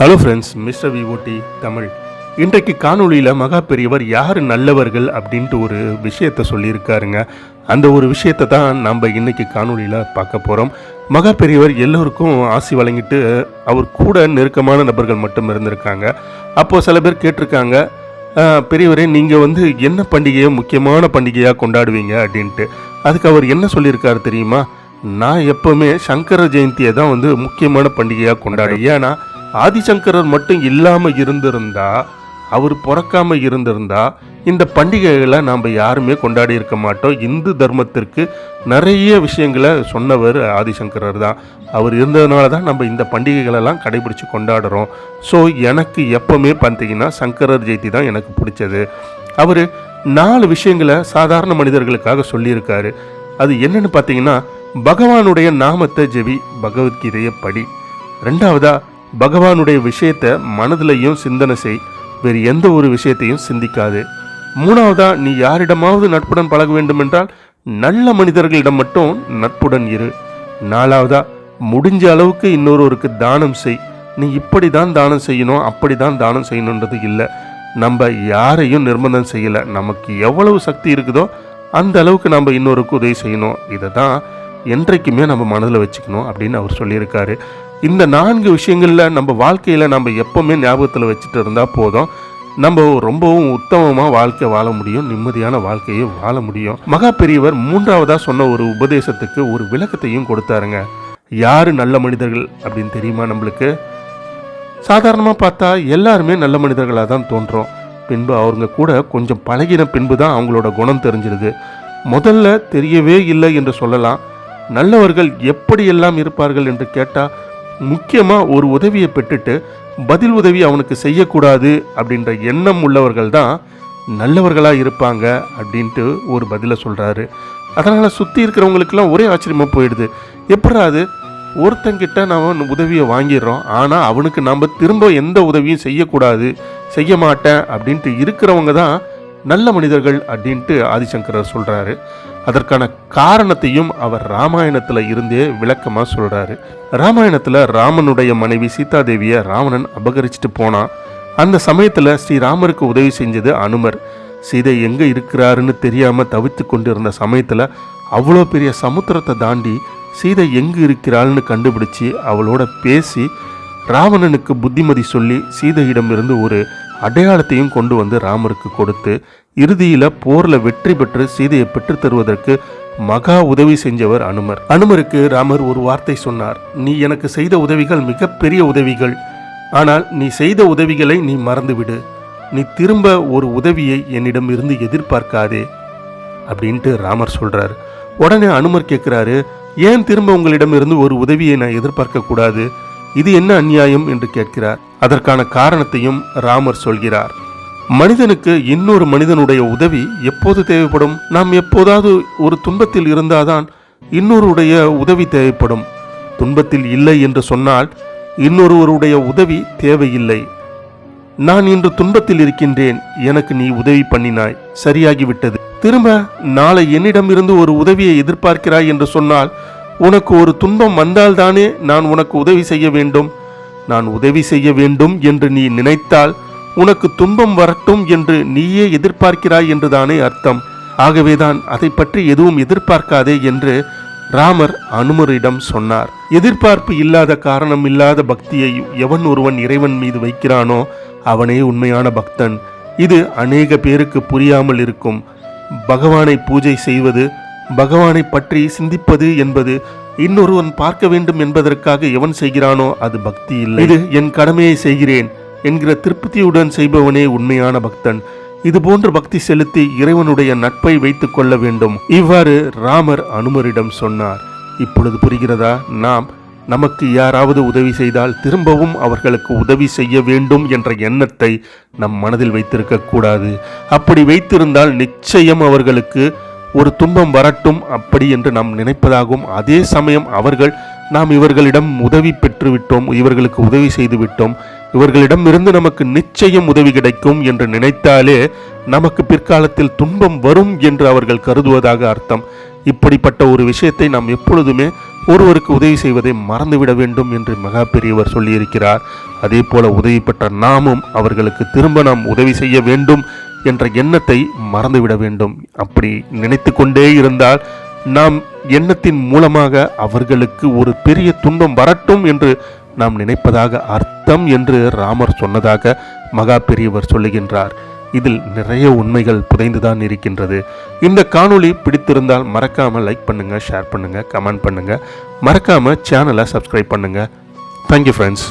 Hello friends mister V O D Tamil. இன்றைக்கு காணொலியில் மகா பெரியவர் யார் நல்லவர்கள் அப்படின்ட்டு ஒரு விஷயத்த சொல்லியிருக்காருங்க. அந்த ஒரு விஷயத்தை தான் நம்ம இன்றைக்கி காணொலியில் பார்க்க போகிறோம் மகா பெரியவர் எல்லோருக்கும் ஆசி வழங்கிட்டு அவர் கூட நெருக்கமான நபர்கள் மட்டும் இருந்திருக்காங்க. அப்போது சில பேர் கேட்டிருக்காங்க பெரியவரே நீங்கள் வந்து என்ன பண்டிகையை முக்கியமான பண்டிகையாக கொண்டாடுவீங்க? அப்படின்ட்டு. அதுக்கு அவர் என்ன சொல்லியிருக்காரு தெரியுமா? நான் எப்போவுமே சங்கர ஜெயந்தியை தான் வந்து முக்கியமான பண்டிகையாக கொண்டாடுவேன். ஏன்னா ஆதிசங்கரர் மட்டும் இல்லாமல் இருந்திருந்தா அவர் பிறக்காம இருந்திருந்தா இந்த பண்டிகைகளை நாம் யாருமே கொண்டாடி இருக்க மாட்டோம். இந்து தர்மத்திற்கு நிறைய விஷயங்களை சொன்னவர் ஆதிசங்கரர் தான். அவர் இருந்ததுனால தான் நம்ம இந்த பண்டிகைகளெல்லாம் கடைபிடிச்சு கொண்டாடுறோம். ஸோ எனக்கு எப்போவுமே பார்த்தீங்கன்னா சங்கரர் ஜெயந்தி தான் எனக்கு பிடிச்சது. அவர் நாலு விஷயங்களை சாதாரண மனிதர்களுக்காக சொல்லியிருக்காரு. அது என்னென்னு பார்த்தீங்கன்னா பகவானுடைய நாமத்தை ஜெவி பகவத்கீதையை படி. ரெண்டாவதாக பகவானுடைய விஷயத்தை மனதிலையும் சிந்தனை செய். வேறு எந்த ஒரு விஷயத்தையும் சிந்திக்காது. மூணாவதா நீ யாரிடமாவது நட்புடன் பழக வேண்டுமென்றால் நல்ல மனிதர்களிடம் மட்டும் நட்புடன் இரு. நாலாவதா முடிஞ்ச அளவுக்கு இன்னொருவருக்கு தானம் செய். நீ இப்படி தான் தானம் செய்யணும் அப்படி தான் தானம் செய்யணுன்றது இல்லை. நம்ம யாரையும் நிர்பந்தம் செய்யலை. நமக்கு எவ்வளவு சக்தி இருக்குதோ அந்த அளவுக்கு நம்ம இன்னொருக்கு உதவி செய்யணும். இதை தான் என்றைக்குமே நம்ம மனதில் வச்சுக்கணும் அப்படின்னு அவர் சொல்லியிருக்காரு. இந்த நான்கு விஷயங்களில் நம்ம வாழ்க்கையில் நம்ம எப்பவுமே ஞாபகத்தில் வச்சுட்டு இருந்தால் போதும். நம்ம ரொம்பவும் உத்தமமாக வாழ்க்கை வாழ முடியும் நிம்மதியான வாழ்க்கையை வாழ முடியும். மகா பெரியவர் மூன்றாவதாக சொன்ன ஒரு உபதேசத்துக்கு ஒரு விளக்கத்தையும் கொடுத்தாருங்க. யாரு நல்ல மனிதர்கள் அப்படின்னு தெரியுமா நம்மளுக்கு? சாதாரணமாக பார்த்தா எல்லாருமே நல்ல மனிதர்களாக தான் தோன்றும் பின்பு அவங்க கூட கொஞ்சம் பழகின பின்பு தான் அவங்களோட குணம் தெரிஞ்சிருது. முதல்ல தெரியவே இல்லை என்று சொல்லலாம். நல்லவர்கள் எப்படியெல்லாம் இருப்பார்கள் என்று கேட்டால் முக்கியமாக ஒரு உதவியை பெற்றுட்டு பதில் உதவி அவனுக்கு செய்யக்கூடாது அப்படின்ற எண்ணம் உள்ளவர்கள் தான் நல்லவர்களாக இருப்பாங்க அப்படின்ட்டு ஒரு பதிலை சொல்கிறாரு அதனால் சுற்றி இருக்கிறவங்களுக்கெல்லாம் ஒரே ஆச்சரியமாக போயிடுது. எப்படா அது? ஒருத்தங்கிட்ட நாம் உதவியை வாங்கிடுறோம். ஆனால் அவனுக்கு நம்ம திரும்ப எந்த உதவியும் செய்யக்கூடாது செய்ய மாட்டேன் அப்படின்ட்டு இருக்கிறவங்க தான் நல்ல மனிதர்கள் அப்படின்ட்டு ஆதிசங்கரர் சொல்கிறாரு அதற்கான காரணத்தையும் அவர் ராமாயணத்தில் இருந்தே விளக்கமாக சொல்கிறாரு ராமாயணத்தில் ராமனுடைய மனைவி சீதாதேவியை ராவணன் அபகரிச்சுட்டு போனான் அந்த சமயத்தில் ஸ்ரீராமருக்கு உதவி செஞ்சது அனுமர். சீதை எங்கே இருக்கிறாருன்னு தெரியாமல் தவித்து கொண்டிருந்த சமயத்தில் அவ்வளோ பெரிய சமுத்திரத்தை தாண்டி சீதை எங்கு இருக்கிறாள்னு கண்டுபிடிச்சி அவளோட பேசி ராவணனுக்கு புத்திமதி சொல்லி சீதையிடமிருந்து ஒரு அடையாளத்தையும் கொண்டு வந்து ராமருக்கு கொடுத்து இறுதியில் போரில் வெற்றி பெற்று சீதையை பெற்றுத் தருவதற்கு மகா உதவி செஞ்சவர் அனுமர். அனுமருக்கு ராமர் ஒரு வார்த்தை சொன்னார். நீ எனக்கு செய்த உதவிகள் மிகப்பெரிய உதவிகள். ஆனால் நீ செய்த உதவிகளை நீ மறந்துவிடு. நீ திரும்ப ஒரு உதவியை என்னிடம் இருந்து எதிர்பார்க்காதே அப்படின்ட்டு ராமர் சொல்றார். உடனே அனுமர் கேட்கிறாரு ஏன் திரும்ப உங்களிடம் இருந்து ஒரு உதவியை நான் எதிர்பார்க்க கூடாது? இது என்ன அநியாயம்? என்று கேட்கிறார். அதற்கான காரணத்தையும் ராமர் சொல்கிறார். மனிதனுக்கு இன்னொரு மனிதனுடைய உதவி எப்போது தேவைப்படும்? நாம் எப்போதாவது ஒரு துன்பத்தில் இருந்தாதான் இன்னொருடைய உதவி தேவைப்படும். துன்பத்தில் இல்லை என்று சொன்னால் இன்னொருவருடைய உதவி தேவையில்லை. நான் இன்று துன்பத்தில் இருக்கின்றேன் எனக்கு நீ உதவி பண்ணினாய் சரியாகிவிட்டது. திரும்ப நாளை என்னிடமிருந்து ஒரு உதவியை எதிர்பார்க்கிறாய் என்று சொன்னால் உனக்கு ஒரு துன்பம் வந்தால்தானே நான் உனக்கு உதவி செய்ய வேண்டும். நான் உதவி செய்ய வேண்டும் என்று நீ நினைத்தால் உனக்கு துன்பம் வரட்டும் என்று நீயே எதிர்பார்க்கிறாய் என்றுதானே அர்த்தம். ஆகவேதான் அதை பற்றி எதுவும் எதிர்பார்க்காதே என்று ராமர் அனுமரிடம் சொன்னார். எதிர்பார்ப்பு இல்லாத காரணம் இல்லாத பக்தியை எவன் ஒருவன் இறைவன் மீது வைக்கிறானோ அவனே உண்மையான பக்தன். இது அநேக பேருக்கு புரியாமல் இருக்கும். பகவானை பூஜை செய்வது பகவானை பற்றி சிந்திப்பது என்பது இன்னொருவன் பார்க்க வேண்டும் என்பதற்காக எவன் செய்கிறானோ அது பக்தி இல்லை. இது என் கடமையை செய்கிறேன் என்கிற திருப்தியுடன் செய்பவனே உண்மையான பக்தன். இது போன்ற பக்தி செலுத்தி இறைவனுடைய நட்பை வைத்துக் கொள்ள வேண்டும். இவ்வாறு ராமர் அனுமரிடம் சொன்னார். இப்பொழுது புரிகிறதா? நாம் நமக்கு யாராவது உதவி செய்தால் திரும்பவும் அவர்களுக்கு உதவி செய்ய வேண்டும் என்ற எண்ணத்தை நம் மனதில் வைத்திருக்க கூடாது. அப்படி வைத்திருந்தால் நிச்சயம் அவர்களுக்கு ஒரு துன்பம் வரட்டும் அப்படி என்று நாம் நினைப்பதாகும் அதே சமயம் அவர்கள் நாம் இவர்களிடம் உதவி பெற்றுவிட்டோம் இவர்களுக்கு உதவி செய்துவிட்டோம் இவர்களிடமிருந்து இவர்களிடம் இருந்து நமக்கு நிச்சயம் உதவி கிடைக்கும் என்று நினைத்தாலே நமக்கு பிற்காலத்தில் துன்பம் வரும் என்று அவர்கள் கருதுவதாக அர்த்தம். இப்படிப்பட்ட ஒரு விஷயத்தை நாம் எப்பொழுதுமே ஒருவருக்கு உதவி செய்வதை மறந்துவிட வேண்டும் என்று மகா பெரியவர் சொல்லியிருக்கிறார். அதே போல உதவி பெற்ற நாமும் அவர்களுக்கு திரும்ப நாம் உதவி செய்ய வேண்டும் என்ற எண்ணத்தை மறந்துவிட வேண்டும். அப்படி நினைத்து கொண்டே இருந்தால் நாம் எண்ணத்தின் மூலமாக அவர்களுக்கு ஒரு பெரிய துன்பம் வரட்டும் என்று நாம் நினைப்பதாக அர்த்தம் என்று ராமர் சொன்னதாக மகா பெரியவர் சொல்லுகின்றார். இதில் நிறைய உண்மைகள் புதைந்துதான் இருக்கின்றது. இந்த காணொளி பிடித்திருந்தால் மறக்காம லைக் பண்ணுங்க ஷேர் பண்ணுங்க கமெண்ட் பண்ணுங்க. மறக்காம சேனலை சப்ஸ்கிரைப் பண்ணுங்க. Thank you friends